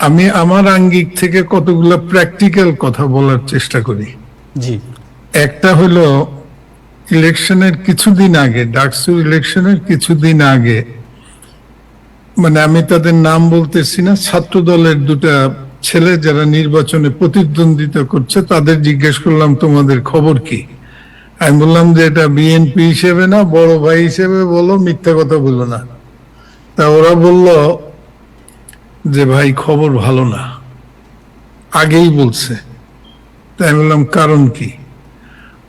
আমি আমার আঙ্গিক থেকে কতগুলো প্র্যাকটিক্যাল কথা বলার চেষ্টা করি। জি। একটা হলো ইলেকশনের কিছুদিন আগে ডাকসু ইলেকশনের কিছুদিন আগে মানে আমি তাদের নাম বলতেছি না ছাত্র দলের দুটা ছেলে যারা নির্বাচনে প্রতিদ্বন্দ্বিতা করছে তাদের জিজ্ঞেস করলাম তোমাদের খবর কি? আমি বললাম যে এটা বিএনপি হিসেবে না বড় ভাই হিসেবে বলো মিথ্যা কথা বলো না। তা ওরা বলল যে ভাই খবর ভালো না। আগেই বলছে। তাই আমি বললাম, কারণ কি?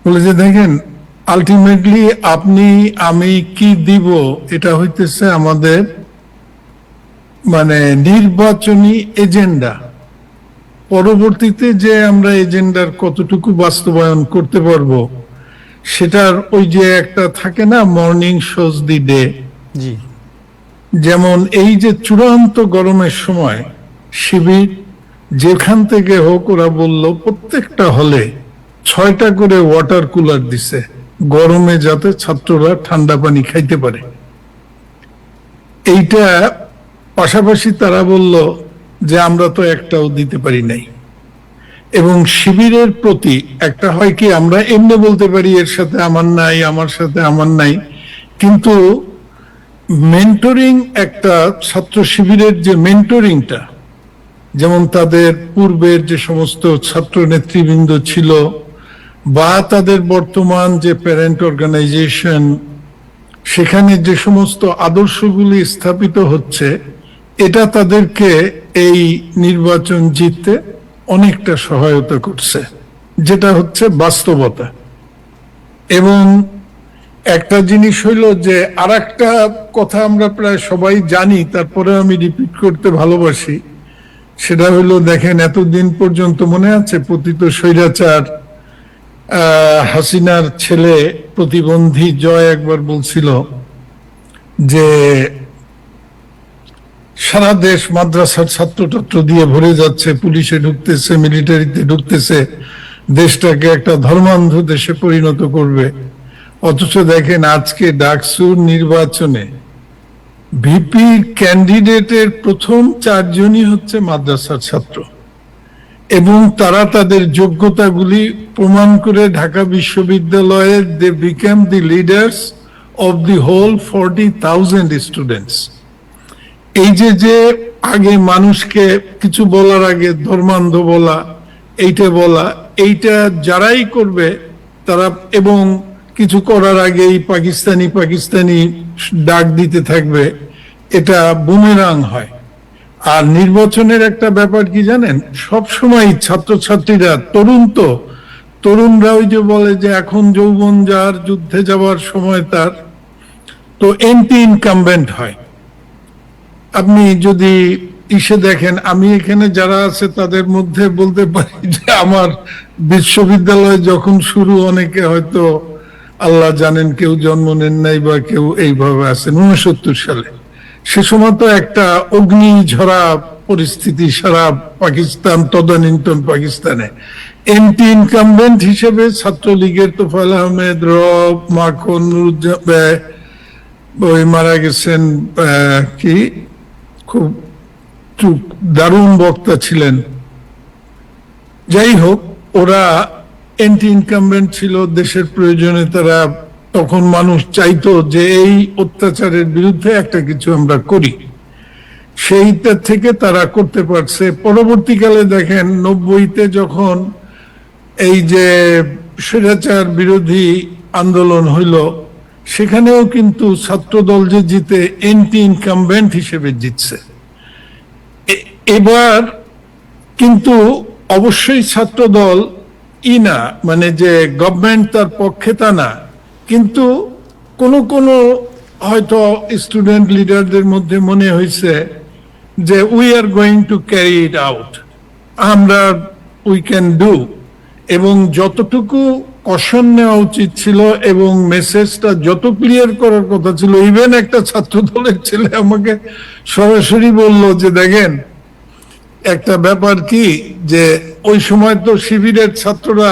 বলে যে, দেখেন আলটিমেটলি আপনি, আমি কি দিব, এটা হইতেছে আমাদের মানে নির্বাচনী এজেন্ডা। পরবর্তীতে যে আমরা এজেন্ডার কতটুকু বাস্তবায়ন করতে পারব, সেটার ওই যে একটা থাকে না morning shows the day ji. যেমন এই যে চূড়ান্ত গরমের সময় শিবির, যেখান থেকে হোক ওরা বলল, প্রত্যেকটা হলে ছয়টা করে ওয়াটার কুলার দিছে। গরমে যাতে ছাত্ররা ঠান্ডা পানি খাইতে পারে। এইটা পাশাপাশি তারা বলল যে আমরা তো একটাও দিতে পারি নাই। এবং শিবিরের প্রতি একটা হয় কি, আমরা এমনি বলতে পারি, এর সাথে আমার নাই, আমার সাথে আমার নাই। কিন্তু মেন্টরিং একটা ছাত্র শিবিরের যে মেন্টরিংটা যেমন তাদের পূর্বের যে সমস্ত ছাত্র নেতৃবৃন্দ ছিল বা তাদের বর্তমান যে প্যারেন্ট অর্গানাইজেশন সেখানে যে সমস্ত আদর্শগুলি স্থাপিত হচ্ছে, এটা তাদেরকে এই নির্বাচন জিততে অনেকটা সহায়তা করছে, যেটা হচ্ছে বাস্তবতা। এবং একটা জিনিস হইল যে আর কথা আমরা প্রায় সবাই জানি তারপরে আমি রিপিট করতে ভালোবাসি। সেটা হইল, দেখেন, এতদিন পর্যন্ত মনে আছে পতিত স্বৈরাচার হাসিনার ছেলে প্রতিবন্ধী জয় একবার বলছিল যে সারা দেশ মাদ্রাসার ছাত্রটাত্র দিয়ে ভরে যাচ্ছে, পুলিশে ঢুকতেছে মিলিটারিতে ঢুকতেছে, দেশটাকে একটা ধর্মান্ধ দেশে পরিণত করবে। অথচ দেখেন আজকে ডাকসুর নির্বাচনে ভিপি ক্যান্ডিডেটের প্রথম চারজনই হচ্ছে মাদ্রাসার ছাত্র। এবং তারা তাদের যোগ্যতাগুলি প্রমাণ করে ঢাকা বিশ্ববিদ্যালয়ে they became the leaders of the whole forty thousand students. এই যে যে আগে মানুষকে কিছু বলার আগে ধর্মান্ধ বলা, এইটা বলা, এইটা যারাই করবে তারা এবং কিছু করার আগেই পাকিস্তানি পাকিস্তানি ডাক দিতে থাকবে, এটা বুমেরাং হয়। আর নির্বাচনের একটা ব্যাপার কি জানেন? সব সময় ছাত্রছাত্রীরা, তরুণ তো, তরুণরা ওই যে বলে যে এখন যৌবন যার, যুদ্ধে যাওয়ার সময় তার। তো এন্টি ইনকামবেন্ট হয়। আপনি যদি ইসে দেখেন, আমি এখানে যারা আছে তাদের মধ্যে বলতে পারি যে আমার বিশ্ববিদ্যালয় যখন শুরু, অনেকে হয়তো আল্লাহ জানেন কেউ জন্ম নেন নাই বা কেউ এইভাবে আছেন। উনসত্তর সালে। সে সময় তো একটা অগ্নি ঝরা পরিস্থিতি সারা পাকিস্তান, তদানীন্তন পাকিস্তানে। এন্টি ইনকামবেন্ট হিসেবে ছাত্রলীগের তোফাল আহমেদ, রব, মাখন ওই মারা গেছেন কি? খুব খুব দারুণ বক্তা ছিলেন। যাই হোক, ওরা এন্টি ইনকামবেন্ট ছিল, দেশের প্রয়োজনে তারা, তখন মানুষ চাইতো যে এই অত্যাচারের বিরুদ্ধে একটা কিছু আমরা করি। সেইটা থেকে তারা করতে পারছে। পরবর্তীকালে দেখেন, নব্বইতে যখন এই যে স্বৈরাচার বিরোধী আন্দোলন হইল, সেখানেও কিন্তু ছাত্রদল যে জিতে এন্টি ইনকামবেন্ট হিসেবে জিতছে। এবার কিন্তু অবশ্যই ছাত্রদল ই না মানে যে গভর্নমেন্ট তার পক্ষে তা না। কিন্তু কোন কোন হয়তো স্টুডেন্ট লিডারদের মধ্যে মনে হয়েছে যে we are going to carry it out আমরা উই ক্যান ডু এবং যতটুকু কশন নেওয়া উচিত ছিল এবং মেসেজটা যত ক্লিয়ার করার কথা ছিল ইভেন একটা ছাত্র দলের ছেলে আমাকে সরাসরি বলল যে, দেখেন একটা ব্যাপার কি যে ওই সময় তো শিবিরের ছাত্ররা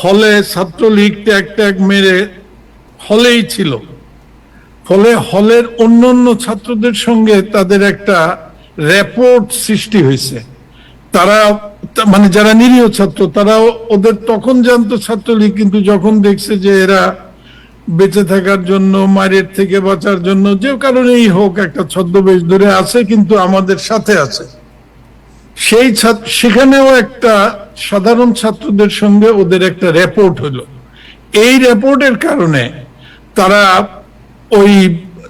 হলে ছাত্রলীগ ট্যাগ ট্যাগ মেরে হলেই ছিল। ফলে হলের অন্য অন্য ছাত্রদের সঙ্গে তাদের একটা রেপোর্ট সৃষ্টি হয়েছে। তারা মানে যারা নিরীহ ছাত্র তারা ওদের তখন জানতো ছাত্রলীগ, কিন্তু যখন দেখছে যে এরা বেঁচে থাকার জন্য মারের থেকে বাঁচার জন্য, যে কারণেই হোক একটা ছদ্মবেশ ধরে আছে, কিন্তু আমাদের সাথে আছে। সেই সেখানেও একটা সাধারণ ছাত্রদের সঙ্গে ওদের একটা রেপোর্ট হলো। এই রেপোর্টের কারণে তারা ওই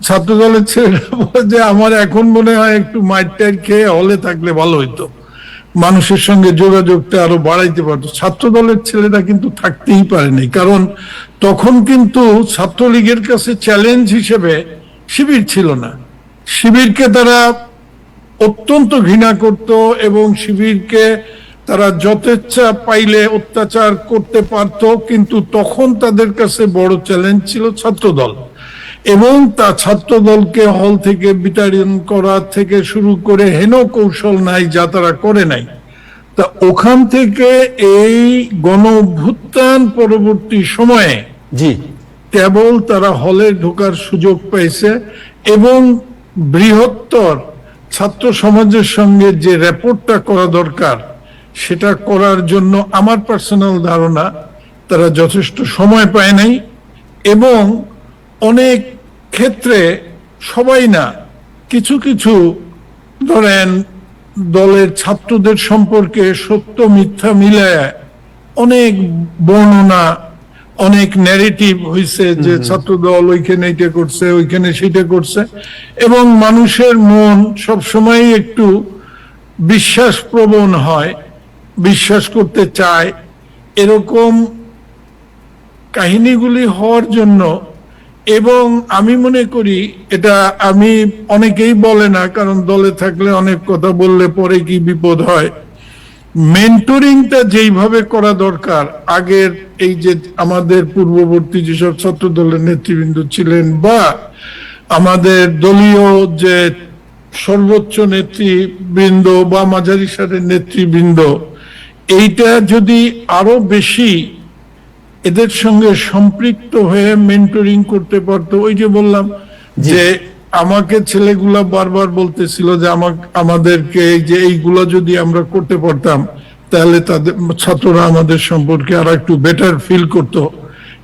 ছাত্র দলের ছেলেরা যে, আমার এখন মনে হয় একটু মাইটার খেয়ে হলে থাকলে ভালো হইতো। মানুষের সঙ্গে যোগাযোগটা আরও বাড়াইতে পারতো। ছাত্র দলের ছেলেরা কিন্তু থাকতেই পারেনি কারণ তখন কিন্তু ছাত্রলীগের কাছে চ্যালেঞ্জ হিসেবে শিবির ছিল না। শিবিরকে তারা অত্যন্ত ঘৃণা করত এবং শিবিরকে তারা যথেচ্ছা পাইলে অত্যাচার করতে পারত কিন্তু তখন তাদের কাছে বড় চ্যালেঞ্জ ছিল ছাত্রদল। এবং তা ছাত্রদলকে হল থেকে বিতাড়ন করা থেকে শুরু করে হেন কৌশল নাই যা তারা করে নাই। তা ওখান থেকে এই গণ অভ্যুত্থান পরবর্তী সময়ে জি। কেবল তারা হলে ঢোকার সুযোগ পাইছে এবং বৃহত্তর ছাত্র সমাজের সঙ্গে যে রেপোর্টটা করা দরকার, সেটা করার জন্য আমার পার্সোনাল ধারণা, তারা যথেষ্ট সময় পায় নাই এবং অনেক ক্ষেত্রে সবাই না, কিছু কিছু ধরেন দলের ছাত্রদের সম্পর্কে সত্য মিথ্যা মিলায় অনেক বর্ণনা অনেক ন্যারেটিভ হয়েছে যে ছাত্র দল ওইখানে এটা করছে ওইখানে সেটা করছে। এবং মানুষের মন সবসময় একটু বিশ্বাস প্রবণ হয় বিশ্বাস করতে চায়। এরকম কাহিনীগুলি হওয়ার জন্য এবং আমি মনে করি এটা আমি অনেকেই বলে না কারণ দলে থাকলে অনেক কথা বললে পরে কি বিপদ হয়। মেন্টরিংটা যেইভাবে করা দরকার আগের এই যে আমাদের পূর্ববর্তী যেসব ছাত্র দলের নেতৃবৃন্দ ছিলেন বা আমাদের দলীয় যে সর্বোচ্চ নেতৃবৃন্দ বা মাঝারি সারের নেতৃবৃন্দ এইটা যদি আরও বেশি এদের সঙ্গে সম্পৃক্ত হয়ে মেন্টরিং করতে পারতো ওই যে বললাম যে আমাকে ছেলেগুলা বারবার বলতেছিল যে আমাদেরকে এই যে এইগুলা যদি আমরা করতে পারতাম তাহলে তাদের ছাত্ররা আমাদের সম্পর্কে আর একটু বেটার ফিল করত।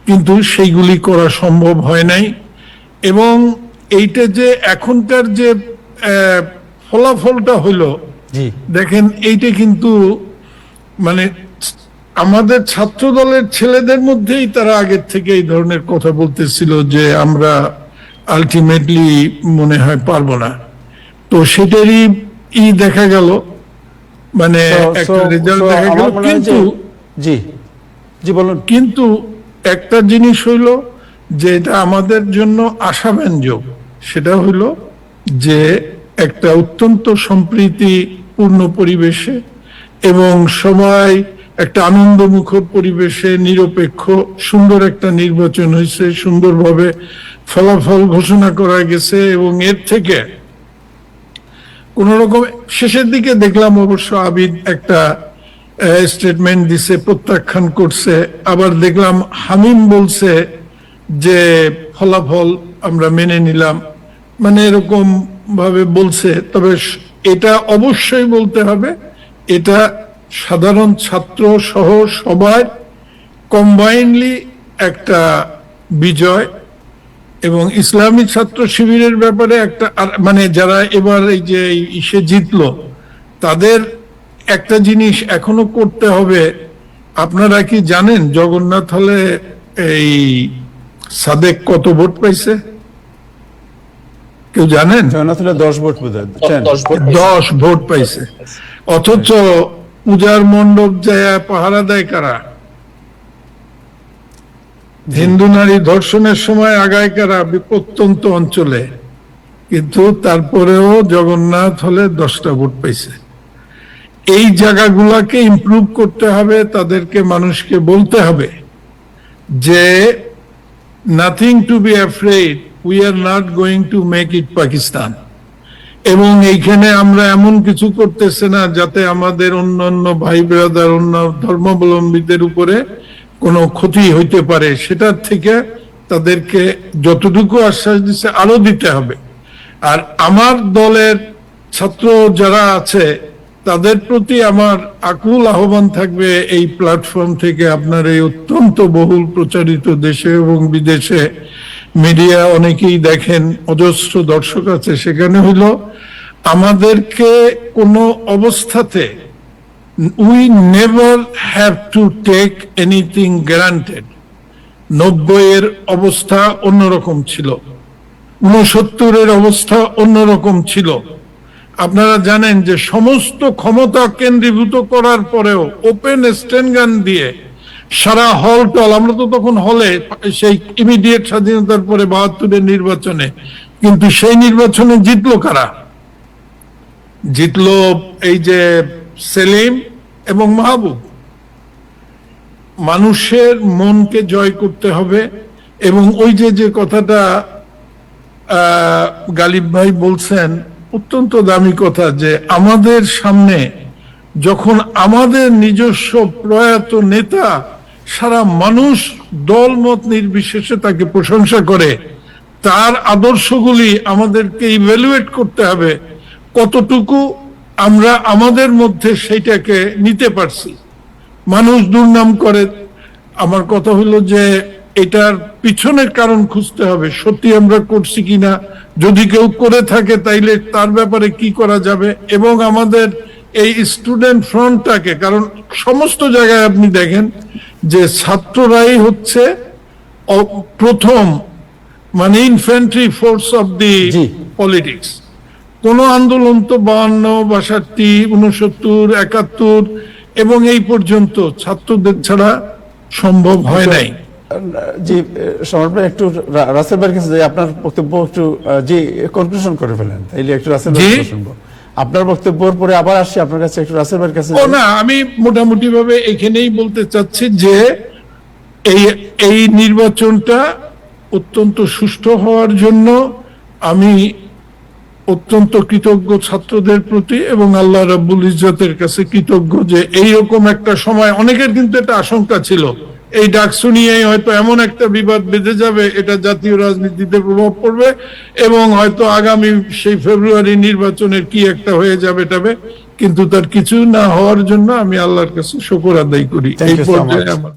কিন্তু সেইগুলি করা সম্ভব হয় নাই। এবং এইটা যে এখনকার যে ফলাফলটা হলো দেখেন এইটা কিন্তু মানে আমাদের ছাত্র দলের ছেলেদের মধ্যেই তারা আগের থেকে এই ধরনের কথা বলতেছিল যে আমরা আলটিমেটলি মনে হয় পারব না। তো সেটারই ই দেখা গেল মানে একটা রেজাল্ট দেখা গেল কিন্তু জি জি বলুন। কিন্তু একটা জিনিস হইল যে এটা আমাদের জন্য আশাব্যঞ্জক। সেটা হইল যে একটা অত্যন্ত সম্প্রীতিপূর্ণ পরিবেশে এবং সবাই একটা আনন্দমুখর পরিবেশে, নিরপেক্ষ, সুন্দর একটা নির্বাচন হয়েছে, সুন্দরভাবে ফলাফল ঘোষণা করা গেছে এবং এর থেকে কোন রকম শেষের দিকে দেখলাম অবশ্য আবিদ একটা স্টেটমেন্ট দিছে, প্রত্যাখ্যান করছে। আবার দেখলাম হামিম বলছে যে ফলাফল আমরা মেনে নিলাম। মানে এরকম ভাবে বলছে। তবে এটা অবশ্যই বলতে হবে। এটা সাধারণ ছাত্র সহ সবার কম্বাইনলি একটা বিজয় এবং ইসলামী ছাত্র শিবিরের ব্যাপারে একটা মানে যারা এবার এই যে ইসে জিতলো তাদের একটা জিনিস এখনও করতে হবে। আপনারা কি জানেন জগন্নাথ হলে এই সাদেক কত ভোট পাইছে? কেউ জানেন? জগন্নাথ হলে দশ ভোট দশ ভোট পাইছে। অথচ পূজার মণ্ডপ যায়, পাহারা দেয় কারা? হিন্দু নারী ধর্ষণের সময় আগায় কারা প্রত্যন্ত অঞ্চলে? কিন্তু তারপরেও জগন্নাথ হলে দশটা ভোট পাইছে। এই জায়গাগুলাকে ইমপ্রুভ করতে হবে, তাদেরকে মানুষকে বলতে হবে যে nothing to be afraid we are not going to make it Pakistan এবং এইখানে আমরা এমন কিছু করতেছে না যাতে আমাদের অন্যান্য ভাই ব্রাদার অন্য ধর্মাবলম্বীদের উপরে কোনো ক্ষতি হইতে পারে। সেটার থেকে তাদেরকে যতটুকু আশ্বাস দিচ্ছে আরও দিতে হবে। আর আমার দলের ছাত্র যারা আছে, তাদের প্রতি আমার আকুল আহ্বান থাকবে এই প্ল্যাটফর্ম থেকে আপনার এই অত্যন্ত বহুল প্রচারিত দেশে এবং বিদেশে। মিডিয়া অনেকেই দেখেন, অজস্র দর্শক আছে, সেখানে হইল আমাদেরকে কোনো অবস্থাতে we never have to take anything guaranteed নব্বইয়ের অবস্থা অন্যরকম ছিল উনসত্তরের অবস্থা অন্যরকম ছিল। আপনারা জানেন যে সমস্ত ক্ষমতা কেন্দ্রীভূত করার পরেও ওপেন স্টেনগান দিয়ে সারা হল টল, আমরা তো তখন হলে সেই ইমিডিয়েট স্বাধীনতার পরে বাহাত্তরের নির্বাচনে, কিন্তু সেই নির্বাচনে জিতলো কারা? জিতলো এই যে সেলিম এবং মাহবুব। মানুষের মনকে জয় করতে হবে এবং ওই যে যে কথাটা গালিব ভাই বলছেন, অত্যন্ত দামি কথা যে আমাদের সামনে যখন আমাদের নিজস্ব প্রয়াত নেতা সারা মানুষ দলমত নির্বিশেষে তাকে প্রশংসা করে। তার আদর্শগুলি আমাদেরকে ইভ্যালুয়েট করতে হবে, কতটুকু আমরা আমাদের মধ্যে সেইটাকে নিতে পারছি। মানুষ দুর্নাম করে। আমার কথা হলো যে, এটার পিছনের কারণ খুঁজতে হবে, সত্যি আমরা করছি কিনা। যদি কেউ করে থাকে তাইলে তার ব্যাপারে কি করা যাবে? এবং আমাদের এই স্টুডেন্ট ফ্রন্টটাকে কারণ সমস্ত জায়গায় আপনি দেখেন যে ছাত্ররাই হচ্ছে প্রথম মানে infantry force of the politics কোন আন্দোলন তো বাহান্ন বাষট্টি উনসত্তর একাত্তর এবং এই পর্যন্ত ছাত্রদের ছাড়া সম্ভব হয় নাই। জি সম্রাট ভাই একটু রাসেল ভাইয়ের কাছে আপনার বক্তব্য একটু জি কনক্লুশন করে ফেলেন। তাইলে একটু রাসেল ভাই শুনব আপনার বক্তব্যের পরে আবার আসছি আপনার কাছে একটু রাসেল ভাইয়ের কাছে ও না আমি মোটামুটি ভাবে এখানেই বলতে চাচ্ছি যে এই এই নির্বাচনটা অত্যন্ত সুষ্ঠু হওয়ার জন্য আমি অত্যন্ত কৃতজ্ঞ ছাত্রদের প্রতি এবং আল্লাহ রাব্বুল ইজ্জতের কাছে কৃতজ্ঞ যে এইরকম একটা সময় অনেকের কিন্তু একটা আশঙ্কা ছিল। এই ডাক শুনিয়েই হয়তো এমন একটা বিবাদ বেঁধে যাবে এটা জাতীয় রাজনীতিতে প্রভাব পড়বে এবং হয়তো আগামী সেই ফেব্রুয়ারি নির্বাচনের কি একটা হয়ে যাবে টাবে কিন্তু তার কিছু না হওয়ার জন্য আমি আল্লাহর কাছে শুকর আদায় করি। এই পর্যায়ে আমার